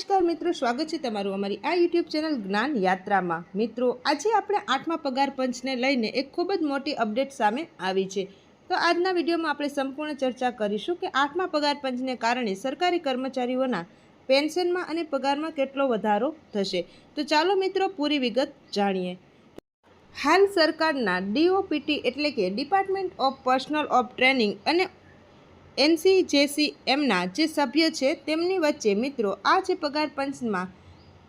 નમસ્કાર મિત્રો, સ્વાગત છે તમારું અમારી આ યુટ્યુબ ચેનલ જ્ઞાન યાત્રામાં. મિત્રો, આજે આપણે આઠમા પગાર પંચને લઈને એક ખૂબ જ મોટી અપડેટ સામે આવી છે. તો આજના વિડીયોમાં આપણે સંપૂર્ણ ચર્ચા કરીશું કે આઠમા પગાર પંચને કારણે સરકારી કર્મચારીઓના પેન્શનમાં અને પગારમાં કેટલો વધારો થશે. તો ચાલો મિત્રો, પૂરી વિગત જાણીએ. હાલ સરકારના ડીઓપીટી એટલે કે department of personal of training અને એનસીજેસી એમના જે સભ્ય છે તેમની વચ્ચે મિત્રો આ જે પગાર પંચમાં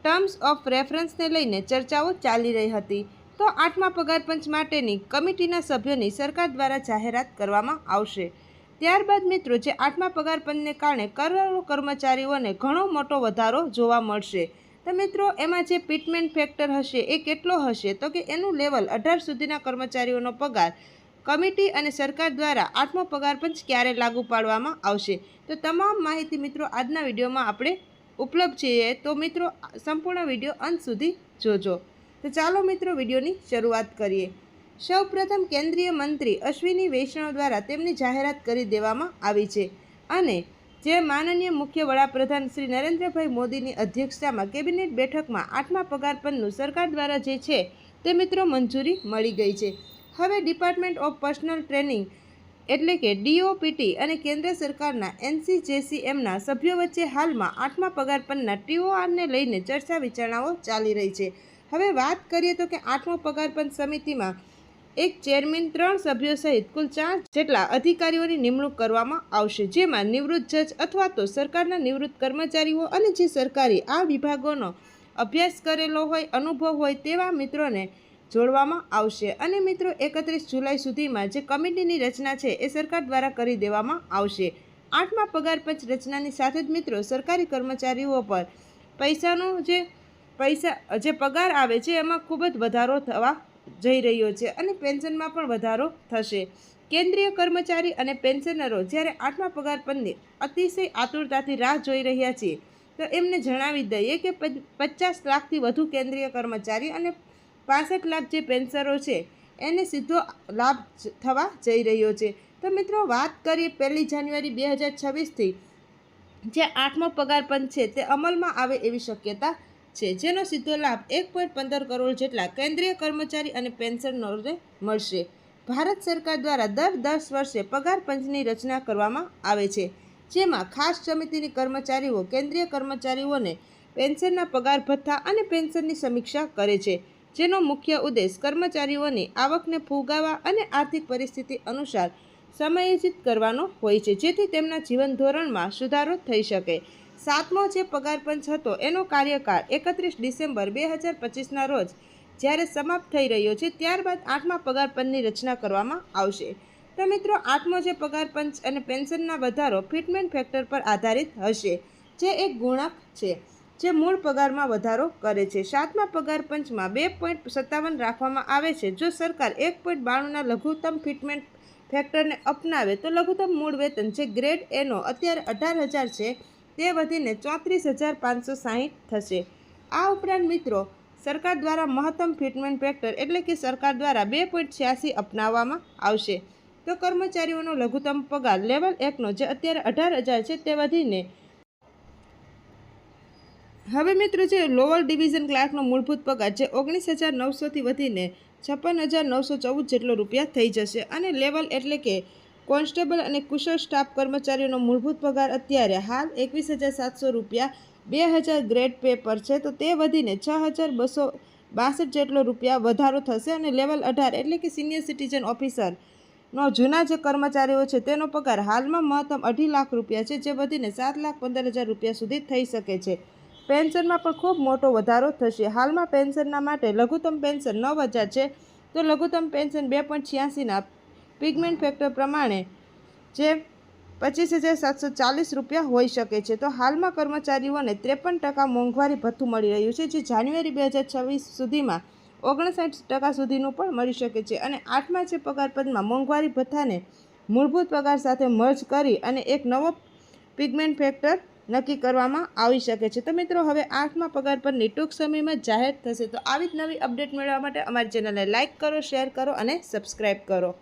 ટર્મ્સ ઓફ રેફરન્સને લઈને ચર્ચાઓ ચાલી રહી હતી. તો આઠમા પગાર પંચ માટેની કમિટીના સભ્યોની સરકાર દ્વારા જાહેરાત કરવામાં આવશે. ત્યારબાદ મિત્રો જે આઠમા પગાર પંચને કારણે કરોડો કર્મચારીઓને ઘણો મોટો વધારો જોવા મળશે. તો મિત્રો એમાં જે પીટમેન્ટ ફેક્ટર હશે એ કેટલો હશે? તો કે એનું લેવલ અઢાર સુધીના કર્મચારીઓનો પગાર કમિટી અને સરકાર દ્વારા આઠમો પગાર પંચ ક્યારે લાગુ પાડવામાં આવશે? તો તમામ માહિતી મિત્રો આજના વિડીયોમાં આપણે ઉપલબ્ધ છીએ. તો મિત્રો, સંપૂર્ણ વીડિયો અંત સુધી જોજો. તો ચાલો મિત્રો વિડીયોની શરૂઆત કરીએ. સૌપ્રથમ કેન્દ્રીય મંત્રી અશ્વિની વૈષ્ણવ દ્વારા તેમની જાહેરાત કરી દેવામાં આવી છે અને જે માનનીય મુખ્ય વડાપ્રધાન શ્રી નરેન્દ્રભાઈ મોદીની અધ્યક્ષતામાં કેબિનેટ બેઠકમાં આઠમા પગારપંચનું સરકાર દ્વારા જે છે તે મિત્રો મંજૂરી મળી ગઈ છે. હવે ડિપાર્ટમેન્ટ ઓફ પર્સનલ ટ્રેનિંગ એટલે કે ડીઓપીટી અને કેન્દ્ર સરકારના એનસીજેસીએમના સભ્યો વચ્ચે હાલમાં આઠમા પગાર પરના ટીઓઆરને લઈને ચર્ચા વિચારણાઓ ચાલી રહી છે. હવે વાત કરીએ તો કે આઠમો પગારપંચ સમિતિમાં એક ચેરમેન ત્રણ સભ્યો સહિત કુલ ચાર જેટલા અધિકારીઓની નિમણૂક કરવામાં આવશે. જેમાં નિવૃત્ત જજ અથવા તો સરકારના નિવૃત્ત કર્મચારીઓ અને જે સરકારી આ વિભાગોનો અભ્યાસ કરેલો હોય, અનુભવ હોય તેવા મિત્રોને જોડવામાં આવશે. અને મિત્રો, એકત્રીસ જુલાઈ સુધીમાં જે કમિટીની રચના છે એ સરકાર દ્વારા કરી દેવામાં આવશે. આઠમા પગારપંચ રચનાની સાથે જ મિત્રો, સરકારી કર્મચારીઓ પર પૈસાનો જે પૈસા, જે પગાર આવે છે એમાં ખૂબ જ વધારો થવા જઈ રહ્યો છે અને પેન્શનમાં પણ વધારો થશે. કેન્દ્રીય કર્મચારી અને પેન્શનરો જ્યારે આઠમા પગાર પંચની અતિશય આતુરતાથી રાહ જોઈ રહ્યા છીએ તો એમને જણાવી દઈએ કે પચાસ લાખથી વધુ કેન્દ્રીય કર્મચારી અને પાસઠ લાખ જે પેન્સરો છે, એને સીધો લાભ થવા જઈ રહ્યો છે. તો મિત્રો, વાત કરીએ પહેલી જાન્યુઆરી બે હજાર છવ્વીસથી, જે આઠમો પગાર પંચ છે, તે અમલમાં આવે એવી શક્યતા છે, જેનો સીધો લાભ એક પોઈન્ટ પંદર કરોડ જેટલા કેન્દ્રીય કર્મચારી અને પેન્શનરોને મળશે. ભારત સરકાર દ્વારા દર દસ વર્ષે પગાર પંચની રચના કરવામાં આવે છે, જેમાં ખાસ સમિતિની કર્મચારીઓ, કેન્દ્રીય કર્મચારીઓને પેન્શનના પગાર ભથ્થા અને પેન્શનની સમીક્ષા કરે છે. જેનો મુખ્ય ઉદ્દેશ કર્મચારીઓની આવકને ફુગાવા અને આર્થિક પરિસ્થિતિ અનુસાર સમાયોજિત કરવાનો હોય છે, જેથી તેમના જીવન ધોરણમાં સુધારો થઈ શકે. સાતમો જે પગાર પંચ હતો, એનો કાર્યકાળ એકત્રીસ ડિસેમ્બર બે હજાર પચીસના રોજ જ્યારે સમાપ્ત થઈ રહ્યો છે, ત્યારબાદ આઠમા પગાર પંચની રચના કરવામાં આવશે. તો મિત્રો, આઠમો જે પગાર પંચ અને પેન્શનના વધારો ફિટમેન્ટ ફેક્ટર પર આધારિત હશે, જે એક ગુણક છે. જે મૂળ પગારમાં વધારો કરે છે. સાતમા પગાર પંચમાં બે પોઈન્ટ સત્તાવન રાખવામાં આવે છે. જો સરકાર એક પોઈન્ટ બાણુંના લઘુત્તમ ફિટમેન્ટ ફેક્ટરને અપનાવે, તો લઘુત્તમ મૂળ વેતન જે ગ્રેડ એનો અત્યારે અઢાર હજાર છે, તે વધીને ચોત્રીસ હજાર પાંચસો સાહીઠ થશે. આ ઉપરાંત મિત્રો, સરકાર દ્વારા મહત્તમ ફિટમેન્ટ ફેક્ટર એટલે કે સરકાર દ્વારા બે પોઈન્ટ છ્યાસી અપનાવવામાં આવશે. તો કર્મચારીઓનો લઘુત્તમ પગાર લેવલ એકનો જે અત્યારે અઢાર હજાર છે, તે વધીને હવે મિત્રો જે લોઅર ડિવિઝન ક્લાર્કનો મૂળભૂત પગાર જે ઓગણીસ હજાર નવસોથી વધીને છપ્પન હજાર નવસો ચૌદ જેટલો રૂપિયા થઈ જશે અને લેવલ એટલે કે કોન્સ્ટેબલ અને કુશળ સ્ટાફ કર્મચારીઓનો મૂળભૂત પગાર અત્યારે હાલ એકવીસ હજાર સાતસો રૂપિયા, બે હજાર ગ્રેડ પે પર છે. તો તે વધીને છ હજાર બસો બાસઠ જેટલો રૂપિયા વધારો થશે અને લેવલ અઢાર એટલે કે સિનિયર સિટીઝન ઓફિસર નો જૂના જે કર્મચારીઓ છે તેનો પગાર હાલમાં મહત્તમ અઢી લાખ રૂપિયા છે, જે વધીને સાત લાખ પંદર હજાર રૂપિયા સુધી થઈ શકે છે. પેન્શનમાં પણ ખૂબ મોટો વધારો થશે. હાલમાં પેન્શનના માટે લઘુત્તમ પેન્શન નવ હજાર છે. તો લઘુત્તમ પેન્શન બે પોઈન્ટ છ્યાસીના પિગમેન્ટ ફેક્ટર પ્રમાણે જે પચીસ હજાર સાતસો ચાલીસ રૂપિયા હોઈ શકે છે. તો હાલમાં કર્મચારીઓને ત્રેપન ટકા મોંઘવારી ભથ્થું મળી રહ્યું છે, જે જાન્યુઆરી બે હજાર છવ્વીસ સુધીમાં ઓગણસાઠ ટકા સુધીનું પણ મળી શકે છે. અને આઠમા છે પગારપદમાં મોંઘવારી ભથ્થાને મૂળભૂત પગાર સાથે મર્જ કરી અને એક નવો પિગમેન્ટ ફેક્ટર નક્કી કરવામાં આવી શકે છે. તો મિત્રો, હવે આઠમા પગાર પરની ટૂંક સમયમાં જાહેર થશે. તો આવી જ નવી અપડેટ મેળવવા માટે અમારી ચેનલને લાઇક કરો, શેર કરો અને સબસ્ક્રાઈબ કરો.